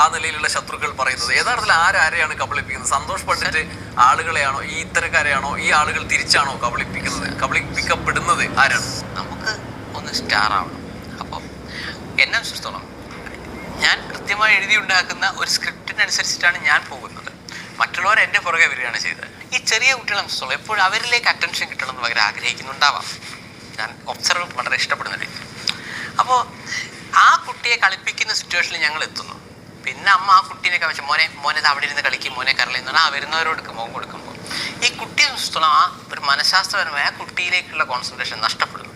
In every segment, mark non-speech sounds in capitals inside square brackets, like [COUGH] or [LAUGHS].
ആ നിലയിലുള്ള ശത്രുക്കൾ പറയുന്നത്. യഥാർത്ഥത്തിൽ ആരാരെയാണ് കബളിപ്പിക്കുന്നത്? സന്തോഷ് പണ്ഡിറ്റ് ആളുകളെയാണോ ഈ ഇത്തരക്കാരെയാണോ ഈ ആളുകൾ തിരിച്ചാണോ കബളിപ്പിക്കുന്നത്? കബളിപ്പിക്കപ്പെടുന്നത് ആരാണ്? നമുക്ക് ഒന്ന് സ്റ്റാർ ആവണം. അപ്പോൾ എന്നെ സംബന്ധിച്ചിടത്തോളം ഞാൻ കൃത്യമായി എഴുതി ഉണ്ടാക്കുന്ന ഒരു സ്ക്രിപ്റ്റിനനുസരിച്ചിട്ടാണ് ഞാൻ പോകുന്നത്. മറ്റുള്ളവർ എന്റെ പുറകെ വരികയാണ് ചെയ്തത്. ഈ ചെറിയ കുട്ടികളെ സംബന്ധിച്ചോളം എപ്പോഴും അവരിലേക്ക് അറ്റൻഷൻ കിട്ടണം എന്ന് പകരം ആഗ്രഹിക്കുന്നുണ്ടാവാം. ഞാൻ ഒബ്സർവ് വളരെ ഇഷ്ടപ്പെടുന്നുണ്ട് അപ്പോൾ ആ കുട്ടിയെ കളിപ്പിക്കുന്ന സിറ്റുവേഷനിൽ ഞങ്ങൾ എത്തുന്നു. പിന്നെ അമ്മ ആ കുട്ടീനെ വെച്ച് മോനെ മോനെ അവിടെ ഇരുന്ന് കളിക്കും മോനെ കരളെന്ന് പറഞ്ഞാൽ ആ വരുന്നവരോട് മോൻ കൊടുക്കുമ്പോൾ ഈ കുട്ടിയെ ആ ഒരു മനഃശാസ്ത്രപരമായ ആ കുട്ടിയിലേക്കുള്ള കോൺസെൻട്രേഷൻ നഷ്ടപ്പെടുന്നു.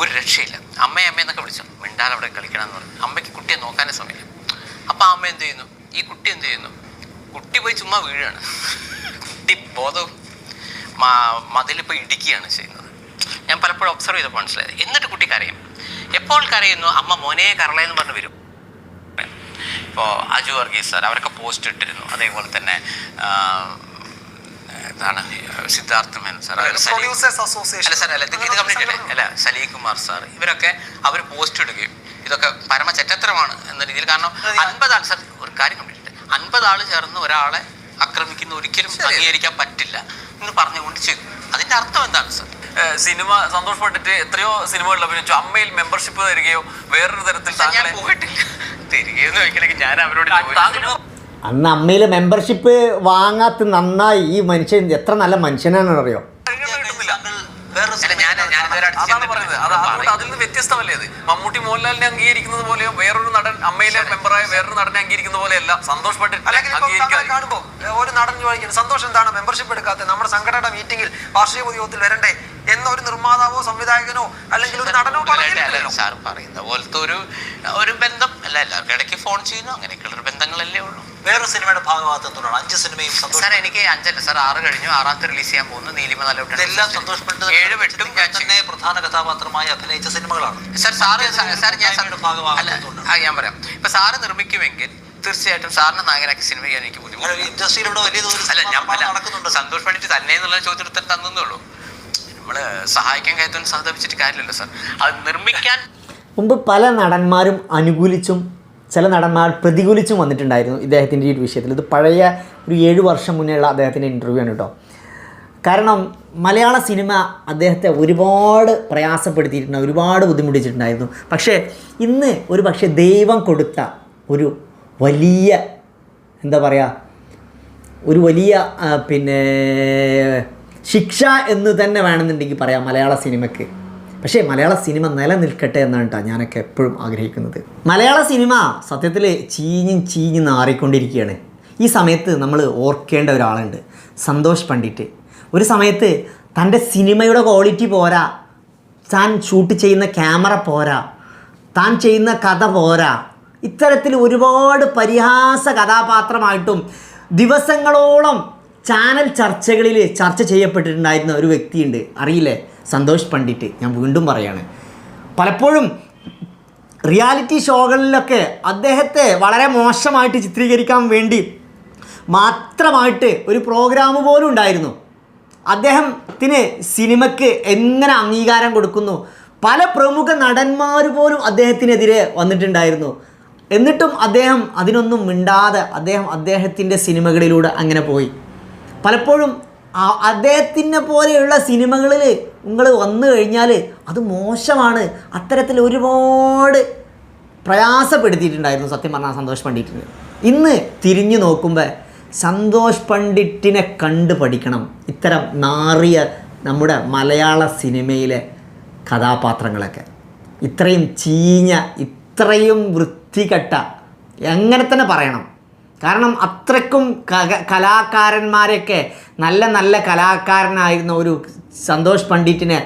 ഒരു രക്ഷയില്ല. അമ്മയെ അമ്മയെന്നൊക്കെ വിളിച്ചു? മിണ്ടാൽ അവിടെ കളിക്കണം എന്ന് പറഞ്ഞു. അമ്മയ്ക്ക് കുട്ടിയെ നോക്കാനേ സമയമില്ല. അപ്പം അമ്മ എന്ത് ചെയ്യുന്നു? ഈ കുട്ടി എന്ത് ചെയ്യുന്നു? കുട്ടി പോയി ചുമ്മാ വീഴാണ് കുട്ടി ബോധവും മതിൽ പോയി ഇടിക്കുകയാണ് ചെയ്യുന്നത്. ഞാൻ പലപ്പോഴും ഒബ്സർവ് ചെയ്തപ്പോൾ മനസ്സിലായത്. എന്നിട്ട് കുട്ടി കരയും. എപ്പോൾ കരയുന്നു? അമ്മ മോനെ കരളയെന്ന് പറഞ്ഞ് വരും. ഇപ്പോൾ അജു വർഗീസ് സാർ അവരൊക്കെ പോസ്റ്റ് ഇട്ടിരുന്നു. അതേപോലെ തന്നെ എന്താണ് സിദ്ധാർത്ഥ മേനോൻ സാർ അല്ല സാർ അല്ല ഇത് കംപ്ലീറ്റ് അല്ലേ സലീ കുമാർ സാർ ഇവരൊക്കെ അവർ പോസ്റ്റ് ഇടുകയും ഇതൊക്കെ പരമ ചെറ്റത്തരമാണ് എന്ന രീതിയിൽ. കാരണം അൻപത് ആൾ സാർ ഒരു കാര്യം കംപ്ലീറ്റ് അൻപത് ആൾ ചേർന്ന് ഒരാളെ ആക്രമിക്കുന്ന ഒരിക്കലും അംഗീകരിക്കാൻ പറ്റില്ല എന്ന് പറഞ്ഞുകൊണ്ട് ചെയ്തു. അതിന്റെ അർത്ഥം എന്താണ് സാർ? സിനിമ സന്തോഷപ്പെട്ടിട്ട് എത്രയോ സിനിമകളിൽ അഭിനയിച്ചു. അമ്മയിൽ മെമ്പർഷിപ്പ് തരികയോ വേറൊരു തരത്തിൽ താങ്കളെ പോയിട്ടില്ല. ചോദിക്കണമെങ്കിൽ ഞാൻ അവരോട് ചോദിച്ചു. അന്ന് അമ്മയിൽ മെമ്പർഷിപ്പ് വാങ്ങാത്ത നന്നായി ഈ മനുഷ്യൻ എത്ര നല്ല മനുഷ്യനാണെന്ന് അറിയോ അല്ല, ഞാൻ ഞാൻ ഇതുവരെ അടുത്ത് അതാണ് ചെന്നിട്ടില്ല. പറയുന്നത്. അത് അതുകൊണ്ട് അതിൽ നിന്ന് വ്യത്യസ്തമല്ലേ അത്? മമ്മൂട്ടി മോഹൻലാലിനെ അംഗീകരിക്കുന്നത് പോലെയോ വേറൊരു നടൻ അമ്മയിലെ മെമ്പറായ വേറൊരു നടനെ അംഗീകരിക്കുന്ന പോലെയല്ല. സന്തോഷ് പട്ടേൽ അല്ലെങ്കിൽ ഇപ്പം താങ്കളെ അംഗീകരിക്കാൻ കാണുമ്പോൾ ഏഹ്, ഒരു നടൻ ചോദിക്കുന്നു സന്തോഷം എന്താണ്? മെമ്പർഷിപ്പ് എടുക്കാത്ത നമ്മുടെ സംഘടനയുടെ മീറ്റിംഗിൽ വാർഷിക പൊതുയോഗത്തിൽ വരണ്ടേ? എന്നൊരു നിർമ്മാതാവോ സംവിധായകനോ അല്ലെങ്കിൽ ഒരു നടനോ പറഞ്ഞില്ലല്ലോ സാർ പറയുന്ന പോലത്തെ ഒരു ഒരു ബന്ധം അല്ല എല്ലാവർക്കും ഇടയ്ക്ക് ഫോൺ ചെയ്യുന്നു അങ്ങനെയൊക്കെയുള്ള ബന്ധങ്ങളല്ലേ ഉള്ളൂ. വേറെ സിനിമയുടെ ഭാഗമാകത്തെന്തുകൊണ്ടാണ് അഞ്ച് സിനിമയും സന്തോഷം സാർ എനിക്ക് അഞ്ചല്ല സാർ ആറ് കഴിഞ്ഞു ആറാമത്തെ റിലീസ് ചെയ്യാൻ പോകുന്നു നീലിമ നല്ലോട്ട് എല്ലാം സന്തോഷപ്പെട്ട് ഏഴ് വെട്ടും എട്ടും ഞാൻ തന്നെ പ്രധാന കഥാപാത്രമായി അഭിനയിച്ച സിനിമകളാണ്. സാർ സാറ് സാർ സാർ ഞാൻ ആ, ഞാൻ പറയാം. ഇപ്പൊ സാറ് നിർമ്മിക്കുമെങ്കിൽ തീർച്ചയായിട്ടും സാറിന് നായകനാക്കി സിനിമ ചെയ്യാൻ എനിക്ക് ബുദ്ധിമുട്ടില്ല ഇൻഡസ്ട്രിയിലൂടെ വലിയ തോതിൽ അല്ല ഞാൻ നടക്കുന്നുണ്ട് സന്തോഷ് തന്നെ എന്നുള്ള ചോദ്യത്തിൽ തന്നേ ഉള്ളൂ. നമ്മൾ സഹായിക്കാൻ കഴിയാത്തവന് സഹതപിച്ചിട്ട് കാര്യമില്ലല്ലോ സാർ. അത് നിർമ്മിക്കാൻ മുമ്പ് പല നടന്മാരും അനുകൂലിച്ചും ചില നടന്മാർ പ്രതികൂലിച്ചും വന്നിട്ടുണ്ടായിരുന്നു ഇദ്ദേഹത്തിന്റെ ഈ വിഷയത്തിൽ. ഇത് പഴയ ഒരു ഏഴ് വർഷം മുന്നേയുള്ള അദ്ദേഹത്തിന്റെ ഇന്റർവ്യൂ ആണ് കേട്ടോ. കാരണം മലയാള സിനിമ അദ്ദേഹത്തെ ഒരുപാട് പ്രയാസപ്പെടുത്തിയിട്ടുണ്ട് ഒരുപാട് ബുദ്ധിമുട്ടിച്ചിട്ടുണ്ടായിരുന്നു. പക്ഷേ ഇന്ന് ഒരു പക്ഷേ ദൈവം കൊടുത്ത ഒരു വലിയ എന്താ പറയുക ഒരു വലിയ പിന്നെ ശിക്ഷ എന്ന് തന്നെ വേണമെന്നുണ്ടെങ്കിൽ പറയാം മലയാള സിനിമയ്ക്ക് പക്ഷേ മലയാള സിനിമ നിലനിൽക്കട്ടെ എന്നാണ് കേട്ടോ ഞാനൊക്കെ എപ്പോഴും ആഗ്രഹിക്കുന്നത്. മലയാള സിനിമ സത്യത്തിൽ ചീഞ്ഞും ചീഞ്ഞ് നാറിക്കൊണ്ടിരിക്കുകയാണ് ഈ സമയത്ത് നമ്മൾ ഓർക്കേണ്ട ഒരാളുണ്ട് സന്തോഷ് പണ്ഡിറ്റ്. ഒരു സമയത്ത് തന്റെ സിനിമയുടെ ക്വാളിറ്റി പോരാ താൻ ഷൂട്ട് ചെയ്യുന്ന ക്യാമറ പോരാ താൻ ചെയ്യുന്ന കഥ പോരാ. ഇത്തരത്തിൽ ഒരുപാട് പരിഹാസ കഥാപാത്രമായിട്ടും ദിവസങ്ങളോളം ചാനൽ ചർച്ചകളിൽ ചർച്ച ചെയ്യപ്പെട്ടിട്ടുണ്ടായിരുന്ന ഒരു വ്യക്തിയുണ്ട്. അറിയില്ലേ? സന്തോഷ് പണ്ഡിറ്റ്. ഞാൻ വീണ്ടും പറയാണ്. പലപ്പോഴും റിയാലിറ്റി ഷോകളിലൊക്കെ അദ്ദേഹത്തെ വളരെ മോശമായിട്ട് ചിത്രീകരിക്കാൻ വേണ്ടി മാത്രമായിട്ട് ഒരു പ്രോഗ്രാം പോലും ഉണ്ടായിരുന്നു. അദ്ദേഹത്തിന് സിനിമയ്ക്ക് എങ്ങനെ അംഗീകാരം കൊടുക്കുന്നു? പല പ്രമുഖ നടന്മാർ പോലും അദ്ദേഹത്തിനെതിരെ വന്നിട്ടുണ്ടായിരുന്നു. എന്നിട്ടും അദ്ദേഹം അതിനൊന്നും മിണ്ടാതെ അദ്ദേഹം അദ്ദേഹത്തിന്റെ സിനിമകളിലൂടെ അങ്ങനെ പോയി. പലപ്പോഴും അദ്ദേഹത്തിനെ പോലെയുള്ള സിനിമകളിൽ നിങ്ങൾ വന്നു കഴിഞ്ഞാൽ അത് മോശമാണ്. അത്തരത്തിൽ ഒരുപാട് പ്രയാസപ്പെടുത്തിയിട്ടുണ്ടായിരുന്നു സത്യം പറഞ്ഞാൽ സന്തോഷ് പണ്ഡിറ്റിന്. ഇന്ന് തിരിഞ്ഞു നോക്കുമ്പോൾ സന്തോഷ് പണ്ഡിറ്റിനെ കണ്ടു പഠിക്കണം. ഇത്തരം നാറിയ നമ്മുടെ മലയാള സിനിമയിലെ കഥാപാത്രങ്ങളൊക്കെ. ഇത്രയും ചീഞ്ഞ ഇത്രയും വൃത്തികെട്ട എങ്ങനെ തന്നെ പറയണം. കാരണം അത്രയ്ക്കും കലാകാരന്മാരൊക്കെ കലാകാരന്മാരെയൊക്കെ നല്ല നല്ല കലാകാരനായിരുന്ന ഒരു സന്തോഷ് പണ്ഡിറ്റിനെ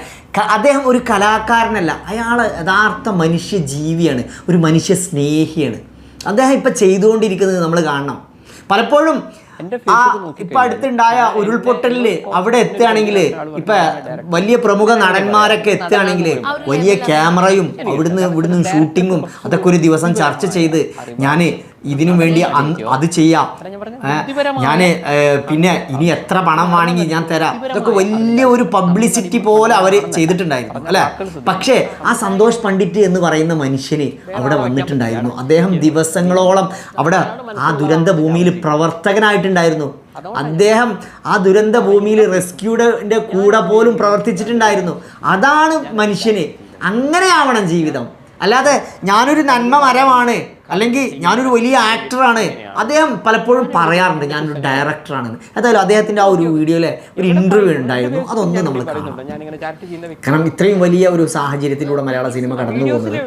അദ്ദേഹം ഒരു കലാകാരനല്ല. അയാൾ യഥാർത്ഥ മനുഷ്യ ജീവിയാണ് ഒരു മനുഷ്യ സ്നേഹിയാണ് അദ്ദേഹം ഇപ്പം ചെയ്തുകൊണ്ടിരിക്കുന്നത് നമ്മൾ കാണണം. പലപ്പോഴും ആ ഇപ്പൊ അടുത്തുണ്ടായ ഉരുൾപൊട്ടലിൽ അവിടെ എത്തുകയാണെങ്കിൽ ഇപ്പൊ വലിയ പ്രമുഖ നടന്മാരൊക്കെ എത്തുകയാണെങ്കിൽ വലിയ ക്യാമറയും അവിടുന്ന് ഇവിടുന്ന് ഷൂട്ടിങ്ങും അതൊക്കെ ഒരു ദിവസം ചർച്ച ചെയ്ത് ഞാൻ ഇതിനു വേണ്ടി അത് ചെയ്യാം. ഞാൻ പിന്നെ ഇനി എത്ര പണം വേണമെങ്കിൽ ഞാൻ തരാം. ഇതൊക്കെ വലിയ ഒരു പബ്ലിസിറ്റി പോലെ അവർ ചെയ്തിട്ടുണ്ടായിരുന്നു അല്ലെ? പക്ഷേ ആ സന്തോഷ് പണ്ഡിറ്റ് എന്ന് പറയുന്ന മനുഷ്യന് അവിടെ വന്നിട്ടുണ്ടായിരുന്നു. അദ്ദേഹം ദിവസങ്ങളോളം അവിടെ ആ ദുരന്ത ഭൂമിയിൽ പ്രവർത്തകനായിട്ടുണ്ടായിരുന്നു. അദ്ദേഹം ആ ദുരന്ത ഭൂമിയിൽ റെസ്ക്യൂഡിന്റെ കൂടെ പോലും പ്രവർത്തിച്ചിട്ടുണ്ടായിരുന്നു. അതാണ് മനുഷ്യന്. അങ്ങനെയാവണം ജീവിതം. അല്ലാതെ ഞാനൊരു നന്മ മരമാണ്. അല്ലെങ്കിൽ ഞാനൊരു വലിയ ആക്ടറാണ്. അദ്ദേഹം പലപ്പോഴും പറയാറുണ്ട് ഞാനൊരു ഡയറക്ടറാണ് എന്തായാലും അദ്ദേഹത്തിന്റെ ആ ഒരു വീഡിയോയിലെ ഒരു ഇന്റർവ്യൂ ഉണ്ടായിരുന്നു. അതൊന്നും നമ്മൾ കാണാം. കാരണം ഇത്രയും വലിയ ഒരു സാഹചര്യത്തിലൂടെ മലയാള സിനിമ കടന്നു പോകുന്നത്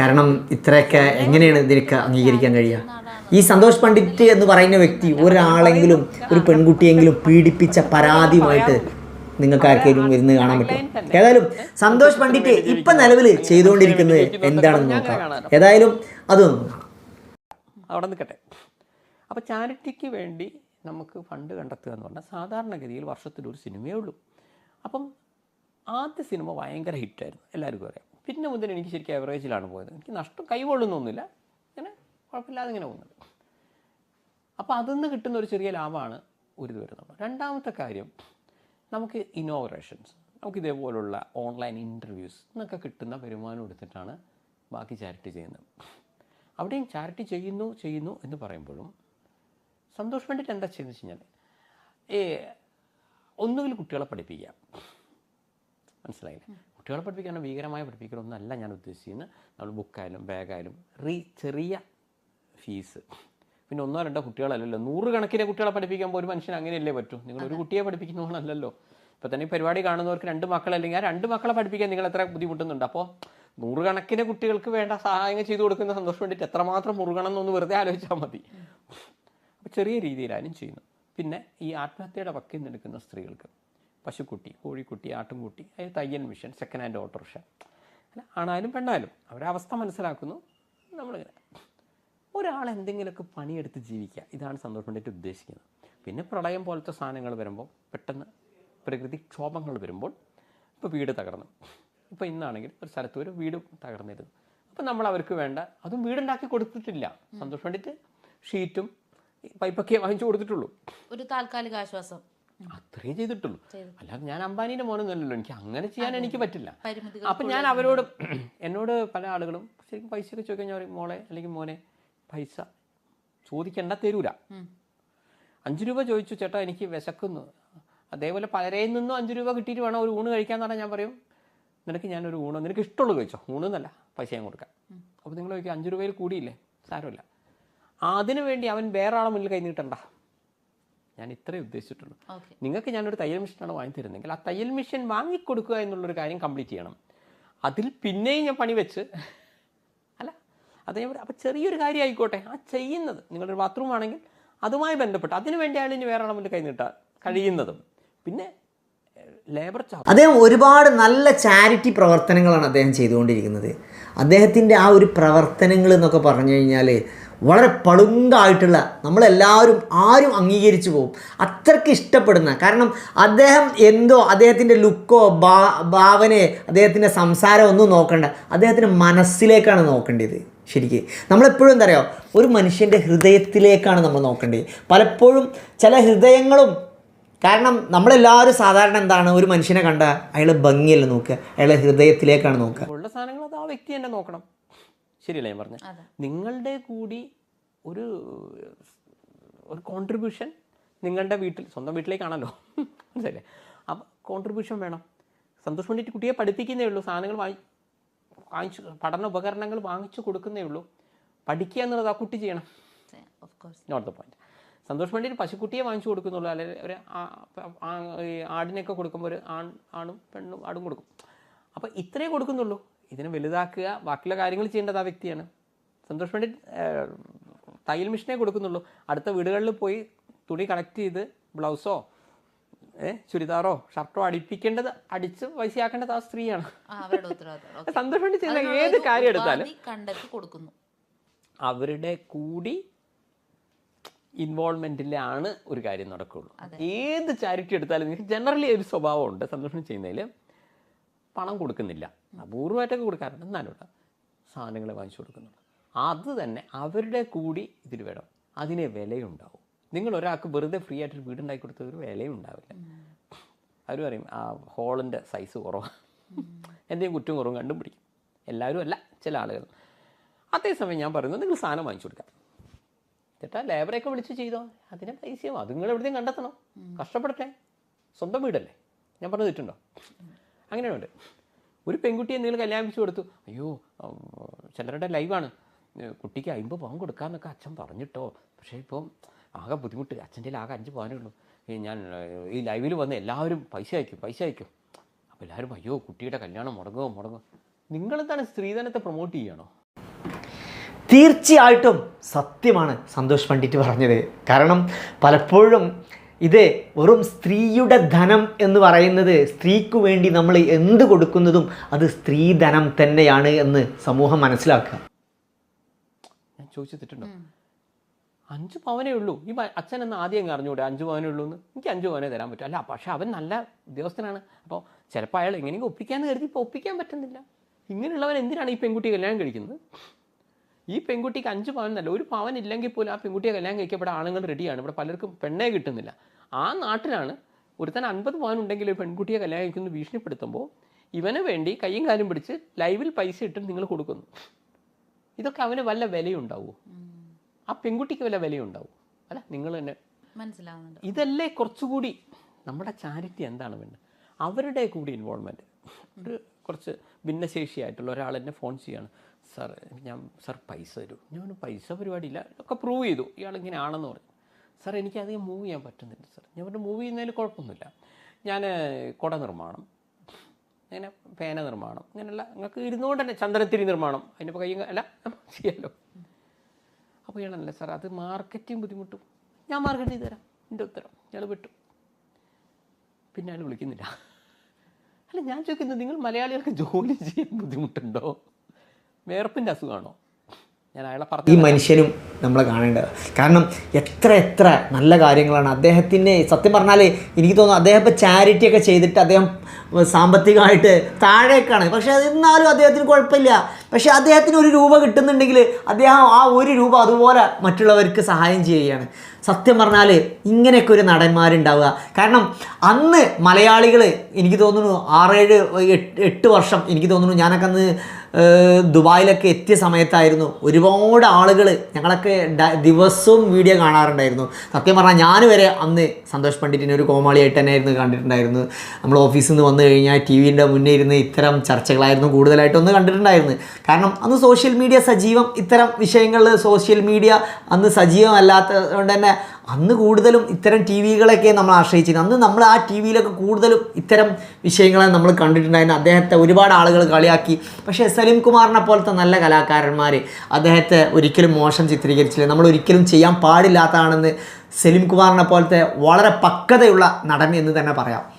കാരണം ഇത്രയൊക്കെ എങ്ങനെയാണ് ഇതിനൊക്കെ അംഗീകരിക്കാൻ കഴിയുക? ഈ സന്തോഷ് പണ്ഡിറ്റ് എന്ന് പറയുന്ന വ്യക്തി ഒരാളെങ്കിലും ഒരു പെൺകുട്ടിയെങ്കിലും പീഡിപ്പിച്ച പരാതിയുമായിട്ട് നിങ്ങൾക്ക് ആർക്കെങ്കിലും ഇരുന്ന് കാണാൻ പറ്റും ഏതായാലും സന്തോഷ് പണ്ഡിറ്റ് ഇപ്പൊ നിലവിൽ ചെയ്തുകൊണ്ടിരിക്കുന്നത് എന്താണെന്ന് നോക്കാം. ഏതായാലും അതൊന്നും അവിടെ നിൽക്കട്ടെ. അപ്പോൾ ചാരിറ്റിക്ക് വേണ്ടി നമുക്ക് ഫണ്ട് കണ്ടെത്തുക എന്ന് പറഞ്ഞാൽ സാധാരണഗതിയിൽ വർഷത്തിലൊരു സിനിമയേ ഉള്ളൂ. അപ്പം ആദ്യ സിനിമ ഭയങ്കര ഹിറ്റായിരുന്നു എല്ലാവർക്കും അറിയാം. പിന്നെ മുതൽ എനിക്ക് ശരിക്കും ആവറേജിലാണ് പോയത്. എനിക്ക് നഷ്ടം കൈകൊള്ളുന്നൊന്നുമില്ല ഇങ്ങനെ കുഴപ്പമില്ലാതെ ഇങ്ങനെ പോകുന്നത്. അപ്പോൾ അതിൽ നിന്ന് കിട്ടുന്ന ഒരു ചെറിയ ലാഭമാണ് ഒരു വരുന്നത് രണ്ടാമത്തെ കാര്യം നമുക്ക് ഇനോഗ്രേഷൻസ് നമുക്ക് ഇതേപോലുള്ള ഓൺലൈൻ ഇന്റർവ്യൂസ് എന്നൊക്കെ കിട്ടുന്ന വരുമാനം എടുത്തിട്ടാണ് ബാക്കി ചാരിറ്റി ചെയ്യുന്നത്. അവിടെയും ചാരിറ്റി ചെയ്യുന്നു ചെയ്യുന്നു എന്ന് പറയുമ്പോഴും സന്തോഷ് പണ്ഡിറ്റ് എന്താ ചെയ്യുന്നത് വെച്ച് കഴിഞ്ഞാൽ ഒന്നുകിൽ കുട്ടികളെ പഠിപ്പിക്കാം മനസ്സിലായില്ലേ? കുട്ടികളെ പഠിപ്പിക്കാൻ ഭീകരമായ പഠിപ്പിക്കലൊന്നല്ല ഞാൻ ഉദ്ദേശിക്കുന്നത് നമ്മൾ ബുക്കായാലും ബാഗായാലും റീ ചെറിയ ഫീസ് പിന്നെ ഒന്നോ രണ്ടോ കുട്ടികളല്ലല്ലോ. നൂറുകണക്കിന് കുട്ടികളെ പഠിപ്പിക്കുമ്പോൾ ഒരു മനുഷ്യൻ അങ്ങനെയല്ലേ പറ്റൂ? നിങ്ങൾ ഒരു കുട്ടിയെ പഠിപ്പിക്കുന്നവണല്ലോ ഇപ്പോൾ തന്നെ ഈ പരിപാടി കാണുന്നവർക്ക് രണ്ട് മക്കളല്ലെങ്കിൽ ആ രണ്ട് മക്കളെ പഠിപ്പിക്കാൻ നിങ്ങൾ എത്ര ബുദ്ധിമുട്ടുന്നുണ്ട്? അപ്പോൾ നൂറുകണക്കിന് കുട്ടികൾക്ക് വേണ്ട സഹായങ്ങൾ ചെയ്തു കൊടുക്കുന്ന സന്തോഷം വേണ്ടിയിട്ട് എത്രമാത്രം മുറുകണം എന്നൊന്ന് വെറുതെ ആലോചിച്ചാൽ മതി. അപ്പോൾ ചെറിയ രീതിയിലായാലും ചെയ്യുന്നു. പിന്നെ ഈ ആത്മഹത്യയുടെ വക്കിൽ നിൽക്കുന്ന സ്ത്രീകൾക്ക് പശുക്കുട്ടി കോഴിക്കുട്ടി ആട്ടുംകുട്ടി അതായത് തയ്യൽ മിഷൻ സെക്കൻഡ് ഹാൻഡ് ഓട്ടോറിക്ഷ അല്ല ആണായാലും പെണ്ണായാലും അവരെ അവസ്ഥ മനസ്സിലാക്കുന്നു. നമ്മളിങ്ങനെ ഒരാൾ എന്തെങ്കിലുമൊക്കെ പണിയെടുത്ത് ജീവിക്കുക. ഇതാണ് സന്തോഷം പണ്ഡിറ്റ് ഉദ്ദേശിക്കുന്നത്. പിന്നെ പ്രളയം പോലത്തെ സാധനങ്ങൾ വരുമ്പോൾ പെട്ടെന്ന് പ്രകൃതിക്ഷോഭങ്ങൾ വരുമ്പോൾ ഇപ്പോൾ വീട് തകർന്നു. ഇപ്പോൾ ഇന്നാണെങ്കിൽ ഒരു സ്ഥലത്ത് ഒരു വീട് തകർന്നിരുന്നു. അപ്പം നമ്മൾ അവർക്ക് വേണ്ട അതും വീടുണ്ടാക്കി കൊടുത്തിട്ടില്ല. സന്തോഷം വേണ്ടിയിട്ട് ഷീറ്റും പൈപ്പൊക്കെ വാങ്ങിച്ചു കൊടുത്തിട്ടുള്ളൂ. ഒരു താൽക്കാലിക ആശ്വാസം. അത്രയും ചെയ്തിട്ടുള്ളൂ. അല്ലാതെ ഞാൻ അംബാനിയുടെ മോനൊന്നുമല്ലല്ലോ എനിക്ക് അങ്ങനെ ചെയ്യാൻ എനിക്ക് പറ്റില്ല. അപ്പൊ ഞാൻ അവരോട് എന്നോട് പല ആളുകളും ശരിക്കും പൈസയൊക്കെ ചോദിക്കാൻ ഞാൻ മോളെ അല്ലെങ്കിൽ മോനെ പൈസ. ചോദിക്കണ്ട തരൂല. അഞ്ചു രൂപ ചോദിച്ചു ചേട്ടാ എനിക്ക് വിശക്കുന്നു. അതേപോലെ പലരെയിൽ നിന്നും അഞ്ചു രൂപ കിട്ടിയിട്ട് വേണം ഒരു ഊണ് കഴിക്കാന്ന് പറഞ്ഞാൽ ഞാൻ പറയും നിനക്ക് ഞാനൊരു ഊണ് നിനക്ക് ഇഷ്ടമുള്ളത് കഴിച്ചോ ഊണെന്നല്ല പൈസ ഞാൻ കൊടുക്കാം അപ്പോൾ നിങ്ങൾ ചോദിക്കും അഞ്ചു രൂപയിൽ കൂടിയില്ലേ? സാരമില്ല. അതിനു വേണ്ടി അവൻ വേറെ ആളെ മുന്നിൽ കൈ നീട്ടണ്ട. ഞാൻ ഇത്രേ ഉദ്ദേശിച്ചിട്ടുള്ളൂ. നിങ്ങൾക്ക് ഞാനൊരു തയ്യൽ മെഷീനാണ് വാങ്ങി തരുന്നെങ്കിൽ ആ തയ്യൽ മെഷീൻ വാങ്ങിക്കൊടുക്കുക എന്നുള്ളൊരു കാര്യം കംപ്ലീറ്റ് ചെയ്യണം. അതിൽ പിന്നെയും ഞാൻ പണി വെച്ച് അത് ഞാൻ അപ്പോൾ ചെറിയൊരു കാര്യം ആയിക്കോട്ടെ. ആ ചെയ്യുന്നത് നിങ്ങളൊരു ബാത്റൂം ആണെങ്കിൽ അതുമായി ബന്ധപ്പെട്ട് അതിനു വേണ്ടിയാണ് ഇനി വേറെ ആണെങ്കിൽ കൈ നീട്ടാൻ കഴിയുന്നതും. പിന്നെ ലേബർ ചാർജ് അദ്ദേഹം ഒരുപാട് നല്ല ചാരിറ്റി പ്രവർത്തനങ്ങളാണ് അദ്ദേഹം ചെയ്തുകൊണ്ടിരിക്കുന്നത്. അദ്ദേഹത്തിന്റെ ആ ഒരു പ്രവർത്തനങ്ങൾ എന്നൊക്കെ പറഞ്ഞു കഴിഞ്ഞാൽ വളരെ പളുങ്കായിട്ടുള്ള നമ്മളെല്ലാവരും ആരും അംഗീകരിച്ചു പോകും. അത്രയ്ക്ക് ഇഷ്ടപ്പെടുന്ന കാരണം അദ്ദേഹം എന്തോ അദ്ദേഹത്തിന്റെ ലുക്കോ ഭാ ഭാവനയെ അദ്ദേഹത്തിന്റെ സംസാരം ഒന്നും നോക്കണ്ട. അദ്ദേഹത്തിന്റെ മനസ്സിലേക്കാണ് നോക്കേണ്ടത്. ശരിക്ക്. നമ്മളെപ്പോഴും എന്താ പറയുക ഒരു മനുഷ്യന്റെ ഹൃദയത്തിലേക്കാണ് നമ്മൾ നോക്കേണ്ടത്. പലപ്പോഴും ചില ഹൃദയങ്ങളും കാരണം നമ്മളെല്ലാവരും സാധാരണ എന്താണ്? ഒരു മനുഷ്യനെ കണ്ട അയാളെ ഭംഗിയല്ല നോക്കുക. അയാളെ ഹൃദയത്തിലേക്കാണ് നോക്കുക. ഉള്ള സാധനങ്ങൾ അത് ആ വ്യക്തി തന്നെ നോക്കണം. ശരിയല്ലേ ഞാൻ പറഞ്ഞു? നിങ്ങളുടെ കൂടി ഒരു ഒരു കോൺട്രിബ്യൂഷൻ നിങ്ങളുടെ വീട്ടിൽ സ്വന്തം വീട്ടിലേക്കാണല്ലോ. മനസ്സിലല്ലേ അപ്പം കോൺട്രിബ്യൂഷൻ വേണം. സന്തോഷം വേണ്ടിയിട്ട് കുട്ടിയെ പഠിപ്പിക്കുന്നേ ഉള്ളൂ. സാധനങ്ങൾ വാങ്ങി വാങ്ങിച്ചു പഠന ഉപകരണങ്ങൾ വാങ്ങിച്ചു കൊടുക്കുന്നേ ഉള്ളൂ. പഠിക്കുക എന്നുള്ളത് ആ കുട്ടി ചെയ്യണം. Note the point Santosh Pandit പശുക്കുട്ടിയെ വാങ്ങിച്ചു കൊടുക്കുന്നുള്ളൂ. അല്ലെങ്കിൽ ഒരു ആടിനൊക്കെ കൊടുക്കുമ്പോൾ ഒരു ആൺ ആണും പെണ്ണും ആടും കൊടുക്കും. അപ്പോൾ ഇത്രേ കൊടുക്കുന്നുള്ളൂ. ഇതിനെ വലുതാക്കുക ബാക്കിയുള്ള കാര്യങ്ങൾ ചെയ്യേണ്ടത് ആ വ്യക്തിയാണ്. സന്തോഷ് പണ്ഡിറ്റ് തയ്യൽ മെഷീനെ കൊടുക്കുന്നുള്ളൂ. അടുത്ത വീടുകളിൽ പോയി തുണി കളക്ട് ചെയ്ത് ബ്ലൗസോ ചുരിദാറോ ഷർട്ടോ അടിപ്പിക്കേണ്ടത് അടിച്ച് പൈസയാക്കേണ്ടത് ആ സ്ത്രീയാണ്. [LAUGHS] സന്തോഷം. ചെയ്യുന്ന ഏത് കാര്യം എടുത്താലും കണ്ടെത്തി കൊടുക്കുന്നു. അവരുടെ കൂടി ഇൻവോൾവ്മെന്റിലാണ് ഒരു കാര്യം നടക്കുകയുള്ളൂ ഏത് ചാരിറ്റി എടുത്താലും നിങ്ങൾക്ക് ജനറലി ഒരു സ്വഭാവമുണ്ട്. സന്തോഷം ചെയ്യുന്നതിൽ പണം കൊടുക്കുന്നില്ല. അപൂർവമായിട്ടൊക്കെ കൊടുക്കാറുണ്ട്. എന്നാലും സാധനങ്ങൾ വാങ്ങിച്ചു കൊടുക്കുന്നുണ്ട്. അത് തന്നെ അവരുടെ കൂടി ഇതിൽ വേണം. അതിനെ വിലയുണ്ടാവും. നിങ്ങൾ ഒരാൾക്ക് വെറുതെ ഫ്രീ ആയിട്ടൊരു വീടുണ്ടാക്കി കൊടുത്ത ഒരു വിലയും ഉണ്ടാവില്ല. അവർ പറയും ആ ഹോളിന്റെ സൈസ് കുറവാണ് എന്തെങ്കിലും കുറ്റവും കുറവും കണ്ടും പിടിക്കും എല്ലാവരും അല്ല ചില ആളുകൾ. അതേസമയം ഞാൻ പറയുന്നത് നിങ്ങൾ സാധനം വാങ്ങിച്ചു കൊടുക്കാം ചേട്ടാ ലേബറൊക്കെ വിളിച്ച് ചെയ്തോ? അതിനെ പൈസയോ അത് നിങ്ങൾ എവിടെയും കണ്ടെത്തണം. കഷ്ടപ്പെടട്ടെ. സ്വന്തം വീടല്ലേ? ഞാൻ പറഞ്ഞു തെറ്റുണ്ടോ അങ്ങനെയുണ്ട്. ഒരു പെൺകുട്ടിയെ നിങ്ങൾ കല്യാണിച്ച് കൊടുത്തു. അയ്യോ ചിലരുടെ ലൈവാണ് കുട്ടിക്ക് അമ്പത് പോകാൻ കൊടുക്കാമെന്നൊക്കെ അച്ഛൻ പറഞ്ഞിട്ടോ? പക്ഷേ ഇപ്പം ആകെ ബുദ്ധിമുട്ട്. അച്ഛന്റെ ആകെ അഞ്ച് പവനേ ഉള്ളൂ. ഈ ഞാൻ ഈ ലൈവിൽ വന്ന് എല്ലാവരും പൈസ അയക്കും പൈസ അയക്കും. അപ്പോൾ എല്ലാവരും അയ്യോ കുട്ടിയുടെ കല്യാണം മുടങ്ങുമോ മുടങ്ങുമോ നിങ്ങളെന്താണ് സ്ത്രീധനത്തെ പ്രൊമോട്ട് ചെയ്യണോ? തീർച്ചയായിട്ടും സത്യമാണ് സന്തോഷ് പണ്ഡിറ്റ് പറഞ്ഞത്. കാരണം പലപ്പോഴും ഇത് വെറും സ്ത്രീയുടെ ധനം എന്ന് പറയുന്നത് സ്ത്രീക്ക് വേണ്ടി നമ്മൾ എന്ത് കൊടുക്കുന്നതും അത് സ്ത്രീധനം തന്നെയാണ് എന്ന് സമൂഹം മനസ്സിലാക്കുക. ഞാൻ ചോദിച്ചു തെറ്റുണ്ടോ അഞ്ച് പവനേ ഉള്ളൂ. ഈ അച്ഛൻ എന്ന് ആദ്യം അറിഞ്ഞുകൂടെ അഞ്ച് പവനേ ഉള്ളൂ എന്ന് എനിക്ക് അഞ്ച് പവനേ തരാൻ പറ്റും. അല്ല പക്ഷേ അവൻ നല്ല ഉദ്യോഗസ്ഥനാണ്. അപ്പോൾ ചിലപ്പോൾ അയാൾ എങ്ങനെയെങ്കിലും ഒപ്പിക്കാന്ന് കരുതി ഇപ്പോൾ ഒപ്പിക്കാൻ പറ്റുന്നില്ല. ഇങ്ങനെയുള്ളവൻ എന്തിനാണ് ഈ പെൺകുട്ടി കല്യാണം കഴിക്കുന്നത്? ഈ പെൺകുട്ടിക്ക് അഞ്ച് പവൻ എന്നല്ല ഒരു പവൻ ഇല്ലെങ്കിൽ പോലും ആ പെൺകുട്ടിയെ കല്യാണം കഴിക്കപ്പെടാൻ ആണുങ്ങൾ റെഡിയാണ് ഇവിടെ പലർക്കും പെണ്ണേ കിട്ടുന്നില്ല. ആ നാട്ടിലാണ് ഒരുത്തൻ അൻപത് പവൻ ഉണ്ടെങ്കിൽ ഒരു പെൺകുട്ടിയെ കല്യാണം കഴിക്കുന്നു ഭീഷണിപ്പെടുത്തുമ്പോൾ ഇവന് വേണ്ടി കൈയും കാലും പിടിച്ച് ലൈവിൽ പൈസ ഇട്ട് നിങ്ങൾ കൊടുക്കുന്നു. ഇതൊക്കെ അവന് വല്ല വിലയുണ്ടാവുമോ ആ പെൺകുട്ടിക്ക് വല്ല വിലയുണ്ടാവും. അല്ല നിങ്ങൾ തന്നെ. മനസ്സിലാവുന്നുണ്ട്. ഇതല്ലേ കുറച്ചുകൂടി നമ്മുടെ ചാരിറ്റി എന്താണ് വേണ്ടത്? അവരുടെ കൂടി ഇൻവോൾവ്മെന്റ് ഒരു കുറച്ച് ഭിന്നശേഷിയായിട്ടുള്ള ഒരാൾ എന്നെ ഫോൺ ചെയ്യാണ്. സാർ ഞാൻ സാർ പൈസ തരൂ. ഞാൻ പൈസ പരിപാടിയില്ല. ഒക്കെ പ്രൂവ് ചെയ്തു. ഇയാൾ ഇങ്ങനെ ആണെന്ന് പറഞ്ഞു. സാർ എനിക്ക് അധികം മൂവ് ചെയ്യാൻ പറ്റുന്നില്ല സാർ. ഞാൻ പറഞ്ഞു മൂവ് ചെയ്യുന്നതിൽ കുഴപ്പമൊന്നുമില്ല. ഞാൻ കുട നിർമ്മാണം. അങ്ങനെ പേന നിർമ്മാണം. അങ്ങനെയുള്ള നിങ്ങൾക്ക് ഇരുന്നുകൊണ്ട് തന്നെ ചന്ദനത്തിരി നിർമ്മാണം. അതിനിപ്പോൾ കയ്യും അല്ല ചെയ്യാമല്ലോ അപ്പോൾ ഇയാളല്ലേ സാർ അത് മാർക്കറ്റിംഗ് ബുദ്ധിമുട്ടും. ഞാൻ മാർക്കറ്റ് ചെയ്ത് തരാം. എന്റെ ഉത്തരം. ഇയാൾ വിട്ടു. പിന്നെ അയാൾ വിളിക്കുന്നില്ല. അല്ല ഞാൻ ചോദിക്കുന്നത് നിങ്ങൾ മലയാളികൾക്ക് ജോലി ചെയ്യാൻ ബുദ്ധിമുട്ടുണ്ടോ? വേർപ്പിന്റെ അസുഖമാണോ? ഞാൻ അയാളെ പറഞ്ഞു ഈ മനുഷ്യനും നമ്മൾ കാണേണ്ടത്. കാരണം എത്ര എത്ര നല്ല കാര്യങ്ങളാണ്. അദ്ദേഹത്തിന്റെ സത്യം പറഞ്ഞാൽ എനിക്ക് തോന്നുന്നു അദ്ദേഹം ഇപ്പോൾ ചാരിറ്റിയൊക്കെ ചെയ്തിട്ട് അദ്ദേഹം സാമ്പത്തികമായിട്ട് താഴേക്കാണ്. പക്ഷേ എന്നാലും അദ്ദേഹത്തിന് കുഴപ്പമില്ല. പക്ഷേ അദ്ദേഹത്തിന് ഒരു രൂപ കിട്ടുന്നുണ്ടെങ്കിൽ അദ്ദേഹം ആ ഒരു രൂപ അതുപോലെ മറ്റുള്ളവർക്ക് സഹായം ചെയ്യുകയാണ്. സത്യം പറഞ്ഞാൽ ഇങ്ങനെയൊക്കെ ഒരു നടന്മാരുണ്ടാവുക. കാരണം അന്ന് മലയാളികൾ എനിക്ക് തോന്നുന്നു ആറേഴ് എട്ട് വർഷം എനിക്ക് തോന്നുന്നു ഞാനൊക്കെ അന്ന് ദുബായിലൊക്കെ എത്തിയ സമയത്തായിരുന്നു ഒരുപാട് ആളുകൾ ഞങ്ങളൊക്കെ ദിവസവും വീഡിയോ കാണാറുണ്ടായിരുന്നു. സത്യം പറഞ്ഞാൽ ഞാൻ വരെ അന്ന് സന്തോഷ് പണ്ഡിറ്റിനെ ഒരു കോമാളിയായിട്ട് തന്നെയായിരുന്നു കണ്ടിട്ടുണ്ടായിരുന്നു. നമ്മൾ ഓഫീസിൽ നിന്ന് വന്നു കഴിഞ്ഞാൽ ടി വിന്റെ മുന്നേ ഇരുന്ന് ഇത്തരം ചർച്ചകളായിരുന്നു കൂടുതലായിട്ടൊന്ന് കണ്ടിട്ടുണ്ടായിരുന്നു. കാരണം അന്ന് സോഷ്യൽ മീഡിയ സജീവം. ഇത്തരം വിഷയങ്ങളിൽ സോഷ്യൽ മീഡിയ അന്ന് സജീവമല്ലാത്തത് കൊണ്ട് തന്നെ അന്ന് കൂടുതലും ഇത്തരം ടി വികളൊക്കെ നമ്മൾ ആശ്രയിച്ചിരുന്നു. അന്ന് നമ്മൾ ആ ടി വിയിലൊക്കെ കൂടുതലും ഇത്തരം വിഷയങ്ങളെ നമ്മൾ കണ്ടിട്ടുണ്ടായിരുന്നു. അദ്ദേഹത്തെ ഒരുപാട് ആളുകൾ കളിയാക്കി. പക്ഷേ സലീം കുമാറിനെ പോലത്തെ നല്ല കലാകാരന്മാർ അദ്ദേഹത്തെ ഒരിക്കലും മോശം ചിത്രീകരിച്ചില്ല. നമ്മൾ ഒരിക്കലും ചെയ്യാൻ പാടില്ലാത്തതാണെന്ന് സലീം കുമാറിനെ പോലത്തെ വളരെ പക്വതയുള്ള നടൻ എന്ന് തന്നെ പറയാം.